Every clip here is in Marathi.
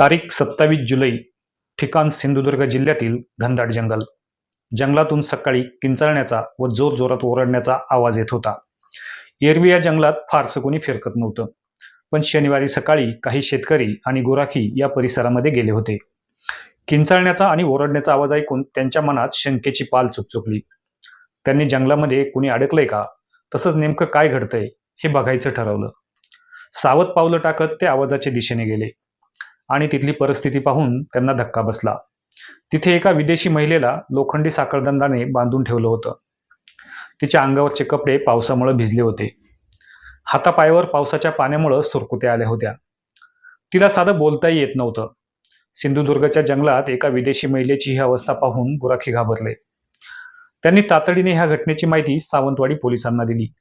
तारीख सत्तावीस जुलै ठिकाण सिंधुदुर्ग जिल्ह्यातील घनदाट जंगल. जंगलातून सकाळी किंचाळण्याचा व जोर जोरात ओरडण्याचा आवाज येत होता. एरवी या जंगलात फारसं कोणी फिरकत नव्हतं. पण शनिवारी सकाळी काही शेतकरी आणि गुराखी या परिसरामध्ये गेले होते. किंचाळण्याचा आणि ओरडण्याचा आवाज ऐकून त्यांच्या मनात शंकेची पाल चुकचुकली. त्यांनी जंगलामध्ये कुणी अडकलंय का? तसंच नेमकं काय घडतंय हे बघायचं ठरवलं. सावध पावलं टाकत ते आवाजाच्या दिशेने गेले. आणि तिथली परिस्थिती पाहून त्यांना धक्का बसला. तिथे एका विदेशी महिलेला लोखंडी साखळदंडाने बांधून ठेवलं होतं. तिच्या अंगावरचे कपडे पावसामुळे भिजले होते. हातापायावर पावसाच्या पाण्यामुळं सुरकुत्या आल्या होत्या. तिला साधं बोलताही येत नव्हतं. सिंधुदुर्गच्या जंगलात एका विदेशी महिलेची ही अवस्था पाहून गुराखी घाबरले. त्यांनी तातडीने ह्या घटनेची माहिती सावंतवाडी पोलिसांना दिली.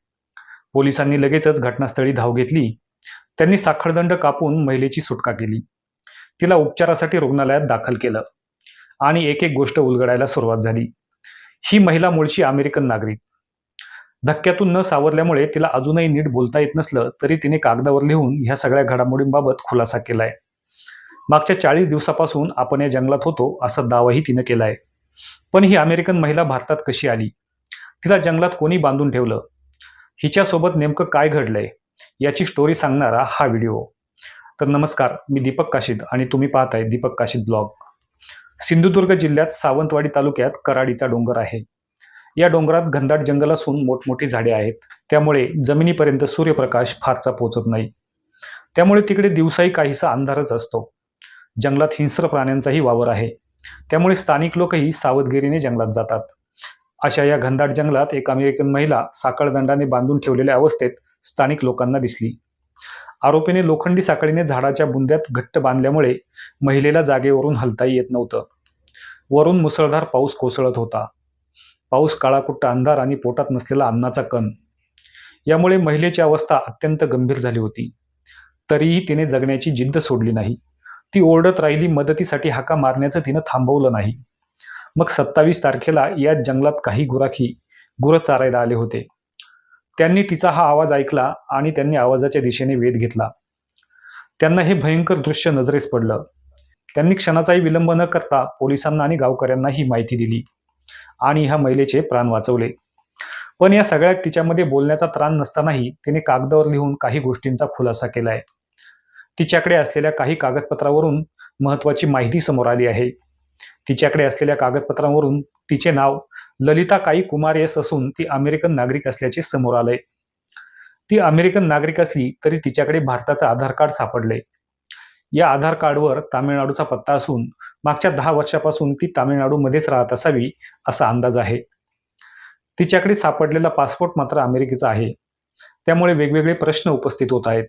पोलिसांनी लगेचच घटनास्थळी धाव घेतली. त्यांनी साखळदंड कापून महिलेची सुटका केली. तिला उपचारासाठी रुग्णालयात दाखल केलं. आणि एक एक गोष्ट उलगडायला सुरुवात झाली. ही महिला मूळची अमेरिकन नागरिक. धक्क्यातून न सावरल्यामुळे तिला अजूनही नीट बोलता येत नसलं तरी तिने कागदावर लिहून ह्या सगळ्या घडामोडींबाबत खुलासा केलाय. मागच्या चाळीस दिवसापासून आपण या जंगलात होतो असा दावाही तिनं केलाय. पण ही अमेरिकन महिला भारतात कशी आली? तिला जंगलात कोणी बांधून ठेवलं? हिच्यासोबत नेमकं काय घडलंय? याची स्टोरी सांगणारा हा व्हिडिओ तर नमस्कार मी दीपक काशीद आणि तुम्ही पाहताय दीपक काशीद ब्लॉग. सिंधुदुर्ग जिल्ह्यात सावंतवाडी तालुक्यात कराडीचा डोंगर आहे. या डोंगरात घनदाट जंगल असून मोठमोठी झाडे आहेत. त्यामुळे जमिनीपर्यंत सूर्यप्रकाश फारसा पोचत नाही. त्यामुळे तिकडे दिवसाही काहीसा अंधारच असतो. जंगलात हिंस्र प्राण्यांचाही वावर आहे. त्यामुळे स्थानिक लोकही सावधगिरीने जंगलात जातात. अशा या घनदाट जंगलात एक अमेरिकन महिला साखळदंडाने बांधून ठेवलेल्या अवस्थेत स्थानिक लोकांना दिसली. आरोपीने लोखंडी साखळीने झाडाच्या बुंद्यात घट्ट बांधल्यामुळे महिलेला जागेवरून हलताही येत नव्हतं. वरून मुसळधार पाऊस कोसळत होता. पाऊस काळाकुट्ट अंधार आणि पोटात नसलेला अन्नाचा कण. यामुळे महिलेची अवस्था अत्यंत गंभीर झाली होती. तरीही तिने जगण्याची जिद्द सोडली नाही. ती ओरडत राहिली मदतीसाठी हाका मारण्याचं तिनं थांबवलं नाही. मग सत्तावीस तारखेला या जंगलात काही गुराखी गुरं चारायला आले होते. त्यांनी तिचा हा आवाज ऐकला आणि त्यांनी आवाजाच्या दिशेने वेध घेतला. त्यांना हे भयंकर दृश्य नजरेस पडलं. त्यांनी क्षणाचाही विलंब न करता पोलिसांना आणि गावकऱ्यांना ही माहिती दिली आणि ह्या महिलेचे प्राण वाचवले. पण या सगळ्यात तिच्यामध्ये बोलण्याचा त्राण नसतानाही तिने कागदावर लिहून काही गोष्टींचा खुलासा केलाय. तिच्याकडे असलेल्या काही कागदपत्रावरून महत्वाची माहिती समोर आली आहे. तिच्याकडे असलेल्या कागदपत्रांवरून तिचे नाव ललिता काई कुमार एस असून ती अमेरिकन नागरिक असल्याचे समोर आलंय. ती अमेरिकन नागरिक असली तरी तिच्याकडे भारताचं आधार कार्ड सापडले या आधार कार्डवर तामिळनाडूचा पत्ता असून मागच्या दहा वर्षापासून ती तामिळनाडूमध्येच राहत असावी असा अंदाज आहे. तिच्याकडे सापडलेला पासपोर्ट मात्र अमेरिकेचा आहे. त्यामुळे वेगवेगळे प्रश्न उपस्थित होत आहेत.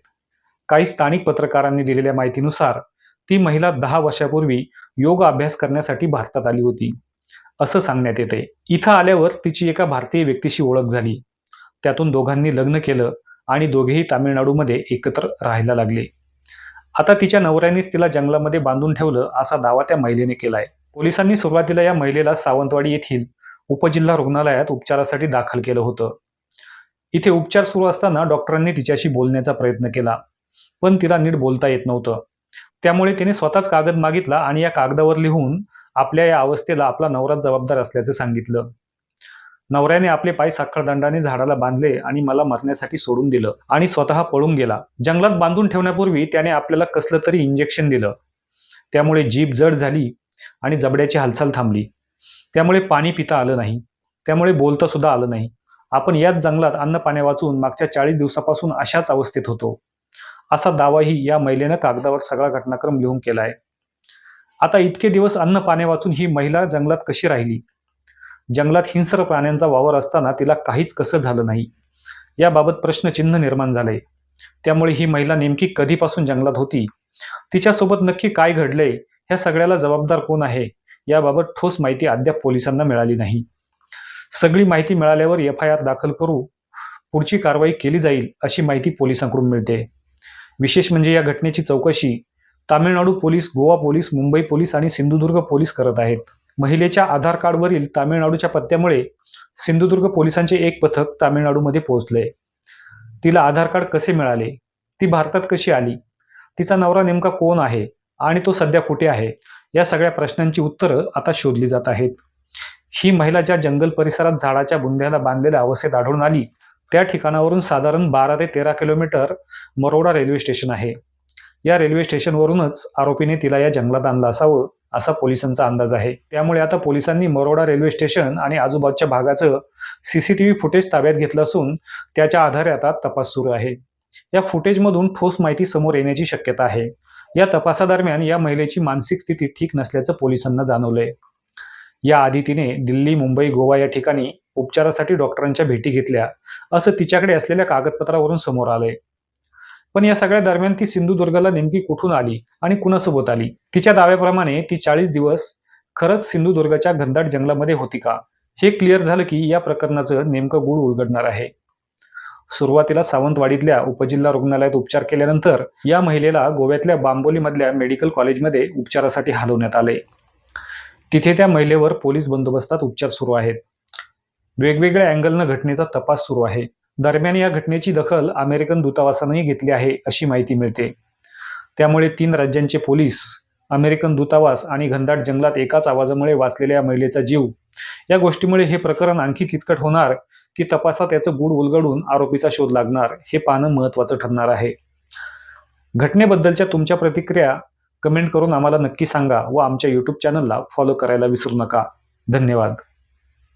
काही स्थानिक पत्रकारांनी दिलेल्या माहितीनुसार ती महिला दहा वर्षापूर्वी योग अभ्यास करण्यासाठी भारतात आली होती. असं सांगण्यात येते. इथं आल्यावर तिची एका भारतीय व्यक्तीशी ओळख झाली. त्यातून दोघांनी लग्न केलं आणि दोघेही तामिळनाडूमध्ये एकत्र राहायला लागले. आता तिच्या नवऱ्यानेच तिला जंगलामध्ये बांधून ठेवलं असा दावा त्या महिलेने केलाय. पोलिसांनी सुरुवातीला या महिलेला सावंतवाडी येथील उपजिल्हा रुग्णालयात उपचारासाठी दाखल केलं होतं. इथे उपचार सुरू असताना डॉक्टरांनी तिच्याशी बोलण्याचा प्रयत्न केला पण तिला नीट बोलता येत नव्हतं. त्यामुळे तिने स्वतःच कागद मागितला आणि या कागदावर लिहून आपल्या या अवस्थेला आपला नवराच जबाबदार असल्याचं सांगितलं. नवऱ्याने आपले पाय साखळदंडाने झाडाला बांधले आणि मला मरण्यासाठी सोडून दिलं आणि स्वतः पळून गेला. जंगलात बांधून ठेवण्यापूर्वी त्याने आपल्याला कसलं तरी इंजेक्शन दिलं. त्यामुळे जीभ जड झाली आणि जबड्याची हालचाल थांबली. त्यामुळे पाणी पिता आलं नाही. त्यामुळे बोलता सुद्धा आलं नाही. आपण याच जंगलात अन्न पाण्या वाचून मागच्या चाळीस दिवसापासून अशाच अवस्थेत होतो. असा दावाही या महिलेनं कागदावर सगळा घटनाक्रम लिहून केला आहे आता इतके दिवस अन्न पाने वाचून ही महिला जंगलात कशी राहिली? जंगलात हिंस्र प्राण्यांचा वावर असताना तिला काहीच कसं झालं नाही? याबाबत प्रश्नचिन्ह निर्माण झालंय. त्यामुळे ही महिला नेमकी कधीपासून जंगलात होती? तिच्यासोबत नक्की काय घडलंय? ह्या सगळ्याला जबाबदार कोण आहे? याबाबत ठोस माहिती अद्याप पोलिसांना मिळाली नाही. सगळी माहिती मिळाल्यावर एफ आय आर दाखल करू पुढची कारवाई केली जाईल अशी माहिती पोलिसांकडून मिळते. विशेष म्हणजे या घटनेची चौकशी Tamil Nadu police Goa police Mumbai police आणि सिंधुदुर्ग पोलीस करत आहेत. महिलेच्या आधार कार्डवरील तामिळनाडूच्या पत्त्यामुळे सिंधुदुर्ग पोलिसांचे एक पथक तामिळनाडूमध्ये पोहोचले. तिला आधार कार्ड कसे मिळाले? ती भारतात कशी आली? तिचा नवरा नेमका कोण आहे? आणि तो सध्या कुठे आहे? या सगळ्या प्रश्नांची उत्तरं आता शोधली जात आहेत. ही महिला ज्या जंगल परिसरात झाडाच्या बुंध्याला बांधलेल्या अवस्थेत आढळून आली त्या ठिकाणावरून साधारण बारा ते तेरा किलोमीटर मरोडा रेल्वे स्टेशन आहे. या रेल्वे स्टेशनवरूनच आरोपीने तिला या जंगलात आणलं असावं असा पोलिसांचा अंदाज आहे. त्यामुळे आता पोलिसांनी मरोडा रेल्वे स्टेशन आणि आजूबाजूच्या भागाचं सीसीटीव्ही फुटेज ताब्यात घेतलं असून त्याच्या आधारे आता तपास सुरू आहे. या फुटेजमधून ठोस माहिती समोर येण्याची शक्यता आहे. या तपासादरम्यान या महिलेची मानसिक स्थिती ठीक नसल्याचं पोलिसांना जाणवलंय. याआधी तिने दिल्ली मुंबई गोवा या ठिकाणी उपचारासाठी डॉक्टरांच्या भेटी घेतल्या असं तिच्याकडे असलेल्या कागदपत्रावरून समोर आलंय. पण या सगळ्या दरम्यान ती सिंधुदुर्गला नेमकी कुठून आली आणि कुणासोबत आली? तिच्या दाव्याप्रमाणे ती चाळीस दिवस खरंच सिंधुदुर्गच्या घनदाट जंगलामध्ये होती का? हे क्लिअर झालं की या प्रकरणाचं नेमकं गूढ उलगडणार आहे. सुरुवातीला सावंतवाडीतल्या उपजिल्हा रुग्णालयात उपचार केल्यानंतर या महिलेला गोव्यातल्या बांबोलीमधल्या मेडिकल कॉलेजमध्ये उपचारासाठी हलवण्यात आले. तिथे त्या महिलेवर पोलीस बंदोबस्तात उपचार सुरू आहेत. वेगवेगळ्या अँगलनं घटनेचा तपास सुरू आहे. दरम्यान या घटनेची दखल अमेरिकन दूतावासानंही घेतली आहे अशी माहिती मिळते. त्यामुळे तीन राज्यांचे पोलीस अमेरिकन दूतावास आणि घनदाट जंगलात एकाच आवाजामुळे वाचलेल्या या महिलेचा जीव या गोष्टीमुळे हे प्रकरण आणखी किचकट होणार की तपासात याचं गूढ उलगडून आरोपीचा शोध लागणार हे पाहणं महत्वाचं ठरणार आहे. घटनेबद्दलच्या तुमच्या प्रतिक्रिया कमेंट करून आम्हाला नक्की सांगा व आमच्या यूट्यूब चॅनलला फॉलो करायला विसरू नका. धन्यवाद.